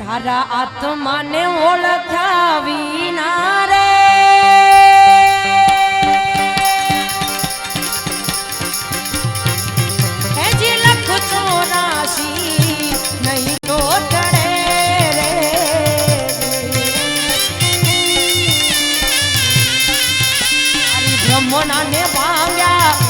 તારા આત્માને ઓળખ્યા વિના રે. તારી બ્રહ્મણાને ભાંગ્યા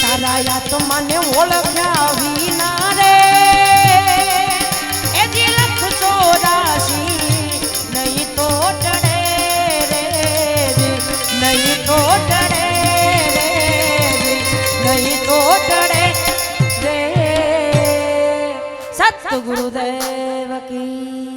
તારા આત્માને ઓળખ્યા વિના રે એ જે લખ ચોરાશી નહીં તો ડરે રે નહીં તો ટળે રે નહીં તો ટળે સતગુરુદેવ કી